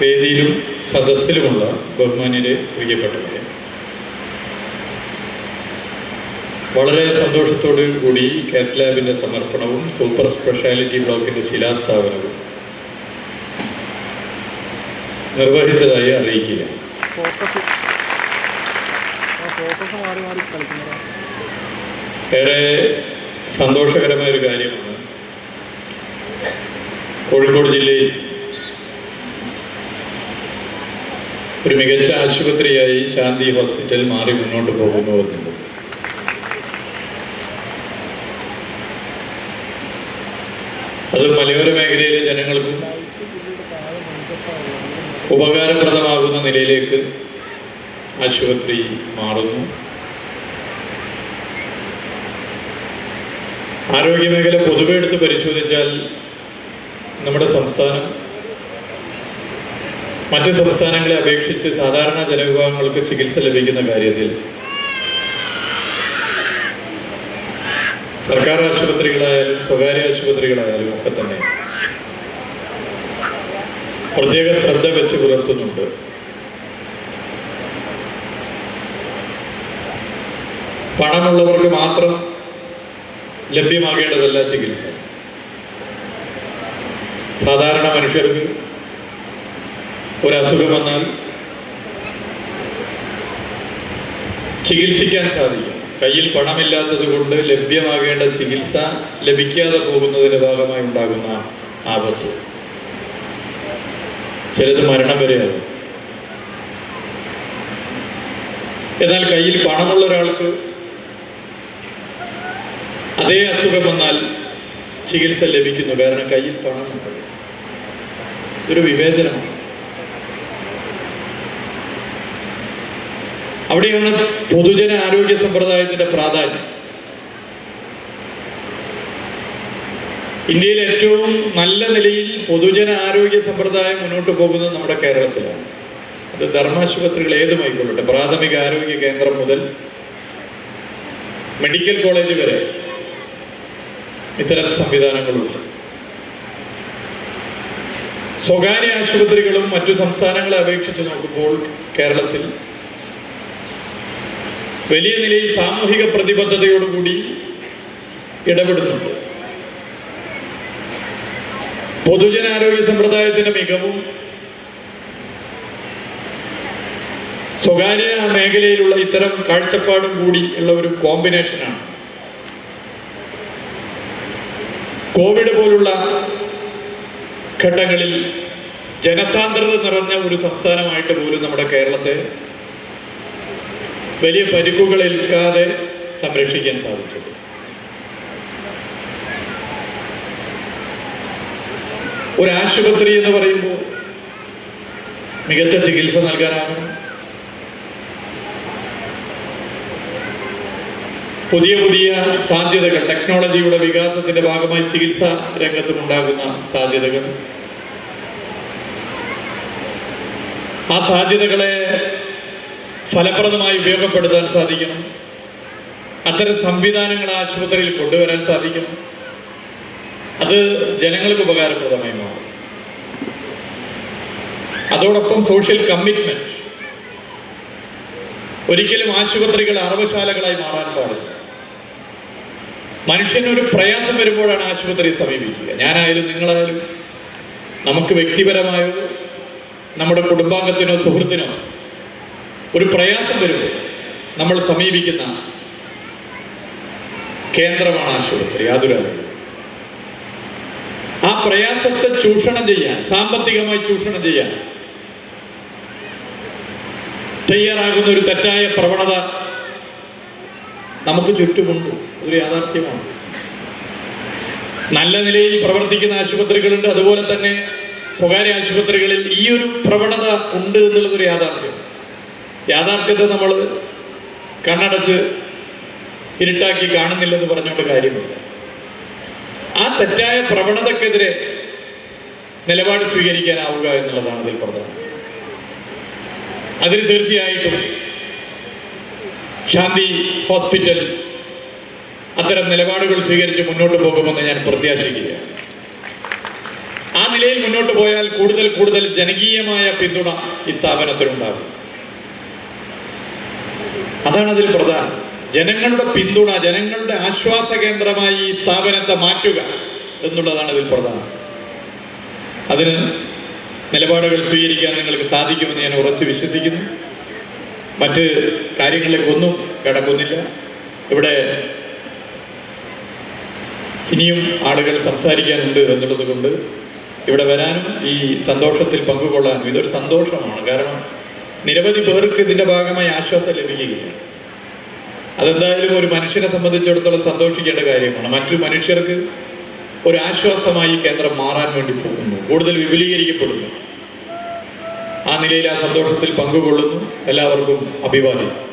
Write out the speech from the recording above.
വേദിയിലും സദസ്സിലുമുള്ള ബഹുമാന്യരെ പ്രിയപ്പെട്ടവരെ വളരെ സന്തോഷത്തോടു കൂടി കാത്ത് ലാബിന്റെ സമർപ്പണവും സൂപ്പർ സ്പെഷ്യാലിറ്റി ബ്ലോക്കിന്റെ ശിലാസ്ഥാപനവും നിർവഹിച്ചതായി അറിയിക്കുക. ഏറെ സന്തോഷകരമായ ഒരു കാര്യമാണ് കോഴിക്കോട് ജില്ലയിൽ ഒരു മികച്ച ആശുപത്രിയായി ശാന്തി ഹോസ്പിറ്റൽ മാറി മുന്നോട്ട് പോകുന്നു എന്നുള്ളത്. അത് മലയോര മേഖലയിലെ ജനങ്ങൾക്കും ഉപകാരപ്രദമാകുന്ന നിലയിലേക്ക് ആശുപത്രി മാറുന്നു. ആരോഗ്യമേഖല പൊതുവെ എടുത്ത് പരിശോധിച്ചാൽ നമ്മുടെ സംസ്ഥാനം മറ്റ് സംസ്ഥാനങ്ങളെ അപേക്ഷിച്ച് സാധാരണ ജനവിഭാഗങ്ങൾക്ക് ചികിത്സ ലഭിക്കുന്ന കാര്യത്തിൽ സർക്കാർ ആശുപത്രികളായാലും സ്വകാര്യ ആശുപത്രികളായാലും ഒക്കെ തന്നെ പ്രത്യേക ശ്രദ്ധ വെച്ച് പുലർത്തുന്നുണ്ട്. പണമുള്ളവർക്ക് മാത്രം ലഭ്യമാകേണ്ടതല്ല ചികിത്സ. സാധാരണ മനുഷ്യർക്ക് ഒരസുഖം വന്നാൽ ചികിത്സിക്കാൻ സാധിക്കും. കയ്യിൽ പണമില്ലാത്തത് കൊണ്ട് ലഭ്യമാകേണ്ട ചികിത്സ ലഭിക്കാതെ പോകുന്നതിന്റെ ഭാഗമായി ഉണ്ടാകുന്ന ആപത്ത്. ചിലത് മരണം വരെയാകും എന്നാൽ കയ്യിൽ പണമുള്ള ഒരാൾക്ക് അതേ അസുഖം വന്നാൽ ചികിത്സ ലഭിക്കുന്നു. കാരണം കയ്യിൽ പണമുണ്ട്. ഇതൊരു വിവേചനമാണ്. അവിടെയാണ് പൊതുജന ആരോഗ്യ സമ്പ്രദായത്തിന്റെ പ്രാധാന്യം. ഇന്ത്യയിൽ ഏറ്റവും നല്ല നിലയിൽ പൊതുജന ആരോഗ്യ സമ്പ്രദായം മുന്നോട്ട് പോകുന്നത് നമ്മുടെ കേരളത്തിലാണ്. അത് ധർമാശുപത്രികൾ ഏതുമായിക്കൊള്ളട്ടെ പ്രാഥമിക ആരോഗ്യ കേന്ദ്രം മുതൽ മെഡിക്കൽ കോളേജ് വരെ ഇത്തരം സംവിധാനങ്ങളുണ്ട്. സ്വകാര്യ ആശുപത്രികളും മറ്റു സംസ്ഥാനങ്ങളെ അപേക്ഷിച്ച് നോക്കുമ്പോൾ കേരളത്തിൽ വലിയ നിലയിൽ സാമൂഹിക പ്രതിബദ്ധതയോടുകൂടി ഇടപെടുന്നുണ്ട്. പൊതുജനാരോഗ്യ സമ്പ്രദായത്തിന്റെ മികവും സ്വകാര്യ മേഖലയിലുള്ള ഇത്തരം കാഴ്ചപ്പാടും കൂടി ഉള്ള ഒരു കോമ്പിനേഷനാണ്. കോവിഡ് പോലുള്ള ഘട്ടങ്ങളിൽ ജനസാന്ദ്രത നിറഞ്ഞ ഒരു സംസ്ഥാനമായിട്ട് പോലും നമ്മുടെ കേരളത്തെ വലിയ പരിക്കുകൾ ഏൽക്കാതെ സംരക്ഷിക്കാൻ സാധിച്ചത്. ഒരു ആശുപത്രി എന്ന് പറയുമ്പോൾ മികച്ച ചികിത്സ നൽകാനാകണം പുതിയ പുതിയ സാധ്യതകൾ ടെക്നോളജിയുടെ വികാസത്തിന്റെ ഭാഗമായി ചികിത്സാ രംഗത്തും ഉണ്ടാകുന്ന സാധ്യതകൾ. ആ സാധ്യതകളെ ഫലപ്രദമായി ഉപയോഗപ്പെടുത്താൻ സാധിക്കണം അത്തരം സംവിധാനങ്ങൾ ആശുപത്രിയിൽ കൊണ്ടുവരാൻ സാധിക്കും. അത് ജനങ്ങൾക്ക് ഉപകാരപ്രദമായി മാറും. അതോടൊപ്പം സോഷ്യൽ കമ്മിറ്റ്മെന്റ് ഒരിക്കലും ആശുപത്രികൾ അറവശാലകളായി മാറാൻ പാടില്ല. മനുഷ്യനൊരു പ്രയാസം വരുമ്പോഴാണ് ആശുപത്രിയെ സമീപിക്കുക. ഞാനായാലും നിങ്ങളായാലും നമുക്ക് വ്യക്തിപരമായോ നമ്മുടെ കുടുംബാംഗത്തിനോ സുഹൃത്തിനോ ഒരു പ്രയാസം വരുമ്പോൾ നമ്മൾ സമീപിക്കുന്ന കേന്ദ്രമാണ് ആശുപത്രി ആതുരാലയം ആ പ്രയാസത്തെ ചൂഷണം ചെയ്യാൻ സാമ്പത്തികമായി ചൂഷണം ചെയ്യാൻ തയ്യാറാകുന്ന ഒരു തെറ്റായ പ്രവണത നമുക്ക് ചുറ്റുമുണ്ട്. അതൊരു യാഥാർത്ഥ്യമാണ്. നല്ല നിലയിൽ പ്രവർത്തിക്കുന്ന ആശുപത്രികളുണ്ട്. അതുപോലെ തന്നെ സ്വകാര്യ ആശുപത്രികളിൽ ഈ ഒരു പ്രവണത ഉണ്ട് എന്നുള്ളതൊരു യാഥാർത്ഥ്യം യാഥാർത്ഥ്യത്തെ നമ്മൾ കണ്ണടച്ച് ഇരുട്ടാക്കി കാണുന്നില്ലെന്ന് പറഞ്ഞുകൊണ്ട് കാര്യമില്ല. ആ തെറ്റായ പ്രവണതക്കെതിരെ നിലപാട് സ്വീകരിക്കാനാവുക എന്നുള്ളതാണ് അതിൽ പ്രധാനം. അതിന് തീർച്ചയായിട്ടും ശാന്തി ഹോസ്പിറ്റൽ അത്തരം നിലപാടുകൾ സ്വീകരിച്ച് മുന്നോട്ട് പോകുമെന്ന് ഞാൻ പ്രത്യാശിക്കുകയാണ്. ആ നിലയിൽ മുന്നോട്ട് പോയാൽ കൂടുതൽ കൂടുതൽ ജനകീയമായ പിന്തുണ ഈ സ്ഥാപനത്തിനുണ്ടാകും. അതാണ് അതിൽ പ്രധാനം. ജനങ്ങളുടെ പിന്തുണ ജനങ്ങളുടെ ആശ്വാസ കേന്ദ്രമായി ഈ സ്ഥാപനത്തെ മാറ്റുക എന്നുള്ളതാണ് ഇതിൽ പ്രധാനം. അതിന് നിലപാടുകൾ സ്വീകരിക്കാൻ നിങ്ങൾക്ക് സാധിക്കുമെന്ന് ഞാൻ ഉറച്ചു വിശ്വസിക്കുന്നു. മറ്റ് കാര്യങ്ങളിലേക്കൊന്നും കിടക്കുന്നില്ല. ഇവിടെ ഇനിയും ആളുകൾ സംസാരിക്കാനുണ്ട് എന്നുള്ളത് കൊണ്ട് ഇവിടെ വരാനും ഈ സന്തോഷത്തിൽ പങ്കുകൊള്ളാനും ഇതൊരു സന്തോഷമാണ്. കാരണം നിരവധി പേർക്ക് ഇതിന്റെ ഭാഗമായി ആശ്വാസം ലഭിക്കുകയാണ്. അതെന്തായാലും ഒരു മനുഷ്യനെ സംബന്ധിച്ചിടത്തോളം സന്തോഷിക്കേണ്ട കാര്യമാണ്. മറ്റു മനുഷ്യർക്ക് ഒരു ആശ്വാസമായി കേന്ദ്രം മാറാൻ വേണ്ടി പോകുന്നു. കൂടുതൽ വിപുലീകരിക്കപ്പെടുന്നു. ആ നിലയിൽ ആ സന്തോഷത്തിൽ പങ്കുകൊള്ളുന്നു. എല്ലാവർക്കും അഭിവാദ്യം.